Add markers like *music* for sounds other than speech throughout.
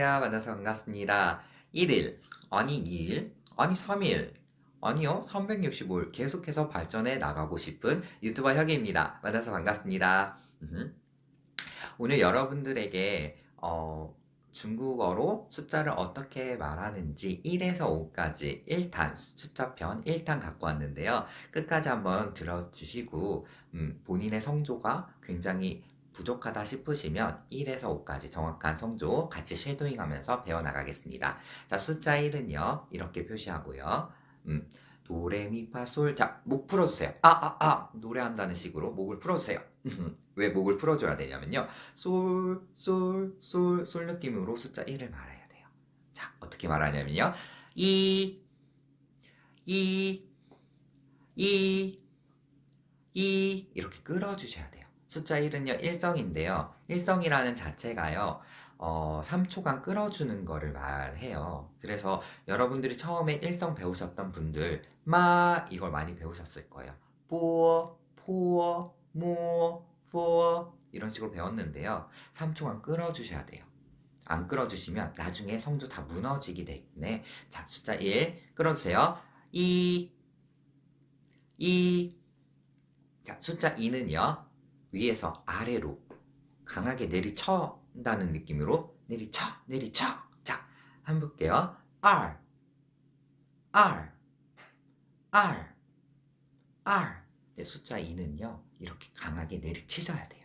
안녕하세요. 만나서 반갑습니다. 1일, 아니 2일, 아니 3일, 아니요 365일 계속해서 발전해 나가고 싶은 유튜버 혁이입니다. 만나서 반갑습니다. 오늘 여러분들에게 어, 중국어로 숫자를 어떻게 말하는지 1에서 5까지 1탄 숫자편 1탄 갖고 왔는데요. 끝까지 한번 들어주시고 음, 본인의 성조가 굉장히 부족하다 싶으시면 1에서 5까지 정확한 성조 같이 쉐도잉 하면서 배워나가겠습니다. 자, 숫자 1은요, 이렇게 표시하고요. 음, 도레미파솔. 자, 목 풀어주세요. 아, 아, 아! 노래한다는 식으로 목을 풀어주세요. *laughs* 왜 목을 풀어줘야 되냐면요. 솔, 솔, 솔, 솔 느낌으로 숫자 1을 말해야 돼요. 자, 어떻게 말하냐면요. 2, 2, 2, 2, 이렇게 끌어주셔야 돼요. 숫자 1은요, 일성인데요. 일성이라는 자체가요, 어, 3초간 끌어주는 거를 말해요. 그래서 여러분들이 처음에 일성 배우셨던 분들, 마, 이걸 많이 배우셨을 거예요. 뽀, 포, 모, 포, 이런 식으로 배웠는데요. 3초간 끌어주셔야 돼요. 안 끌어주시면 나중에 성조 다 무너지기 때문에, 자, 숫자 1, 끌어주세요. 2, 2, 자, 숫자 2는요, 위에서 아래로 강하게 내리쳐다는 느낌으로 내리쳐 내리쳐. 자 한번 볼게요. R R R R. 네, 숫자 2는요 이렇게 강하게 내리치셔야 돼요.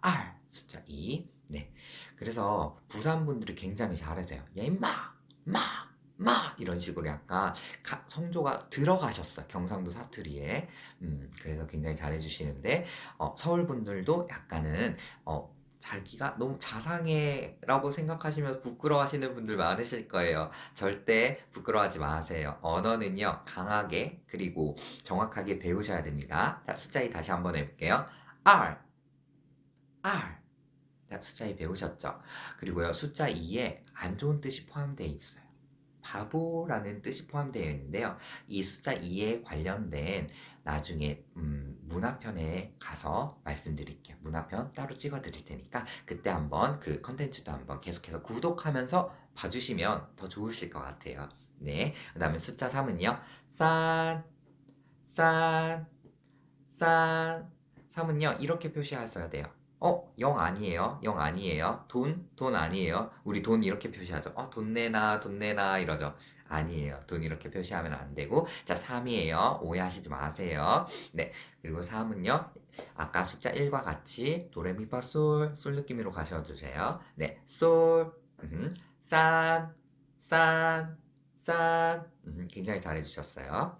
R 숫자 2 네. 그래서 부산 분들이 굉장히 잘하세요. 야 임마 마 마! 이런 식으로 약간 가- 성조가 들어가셨어요. 경상도 사투리에. 음, 그래서 굉장히 잘해주시는데, 어, 서울 분들도 약간은, 어, 자기가 너무 자상해라고 생각하시면서 부끄러워하시는 분들 많으실 거예요. 절대 부끄러워하지 마세요. 언어는요, 강하게, 그리고 정확하게 배우셔야 됩니다. 자, 숫자 2 다시 한번 해볼게요. R, R. 자, 숫자 2 배우셨죠? 그리고요, 숫자 2에 안 좋은 뜻이 포함되어 있어요. 바보라는 뜻이 포함되어 있는데요. 이 숫자 2에 관련된 나중에 음, 문화편에 가서 말씀드릴게요. 문화편 따로 찍어 드릴 테니까 그때 한번 그 컨텐츠도 한번 계속해서 구독하면서 봐주시면 더 좋으실 것 같아요. 네. 그 다음에 숫자 3은요. 싼, 싼, 싼. 3은요. 이렇게 표시하셔야 돼요. 어, 0 아니에요. 0 아니에요. 돈, 돈 아니에요. 우리 돈 이렇게 표시하죠. 어, 돈 내놔, 돈 내놔 이러죠. 아니에요. 돈 이렇게 표시하면 안 되고. 자, 3이에요. 오해하시지 마세요. 네. 그리고 3은요. 아까 숫자 1과 같이 도레미파 솔, 솔 느낌으로 가셔주세요. 네. 솔, 음, 싼, 싼, 싼. 음, 굉장히 잘해주셨어요.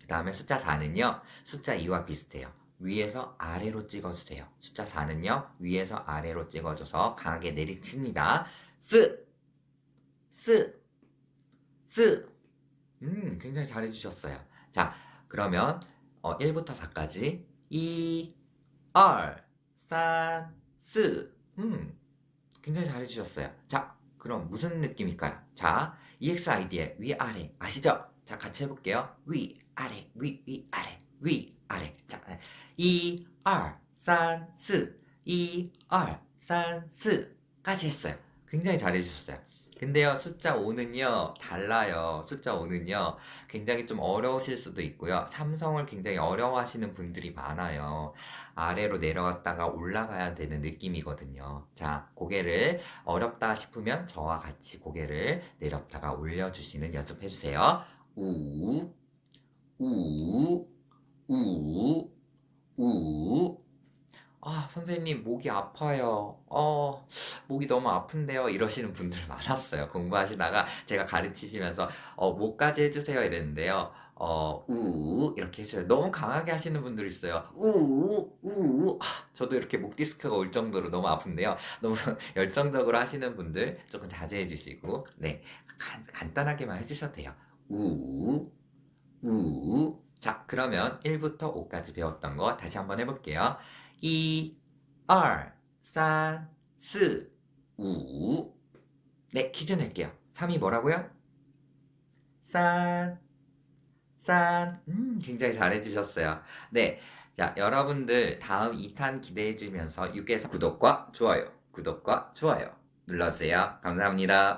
그 다음에 숫자 4는요. 숫자 2와 비슷해요. 위에서 아래로 찍어주세요. 숫자 4는요, 위에서 아래로 찍어줘서 강하게 내리칩니다. 쓰, 쓰, 쓰. 음, 굉장히 잘해주셨어요. 자, 그러면 어, 1부터 4까지 2, 2, 3, 4. 음, 굉장히 잘해주셨어요. 자, 그럼 무슨 느낌일까요? 자, EXID의 위아래 아시죠? 자, 같이 해볼게요. 위, 아래, 위, 위, 아래, 위, 아래. 자, 2, 2, 3, 4, 2, 2, 3, 4까지 했어요. 굉장히 잘해주셨어요. 근데요, 숫자 5는요, 달라요. 숫자 5는요, 굉장히 좀 어려우실 수도 있고요. 삼성을 굉장히 어려워하시는 분들이 많아요. 아래로 내려갔다가 올라가야 되는 느낌이거든요. 자, 고개를 어렵다 싶으면 저와 같이 고개를 내렸다가 올려주시는 연습해주세요. 우, 우, 우, 우. 아, 선생님, 목이 아파요. 어, 목이 너무 아픈데요. 이러시는 분들 *laughs* 많았어요. 공부하시다가 제가 가르치시면서, 어, 목까지 해주세요. 이랬는데요. 어, 우, 이렇게 해주세요. 너무 강하게 하시는 분들 있어요. 우, 우, 아, 저도 이렇게 목 디스크가 올 정도로 너무 아픈데요. 너무 *laughs* 열정적으로 하시는 분들 조금 자제해 주시고, 네. 간, 간단하게만 해주셔도 돼요. 우, 우. 자, 그러면 1부터 5까지 배웠던 거 다시 한번 해볼게요. 2, 2, 3, 4, 5. 네, 퀴즈 낼게요. 3이 뭐라고요? 산, 산. 음, 굉장히 잘해주셨어요. 네. 자, 여러분들 다음 2탄 기대해주면서 6에서 구독과 좋아요, 구독과 좋아요, 눌러주세요. 감사합니다.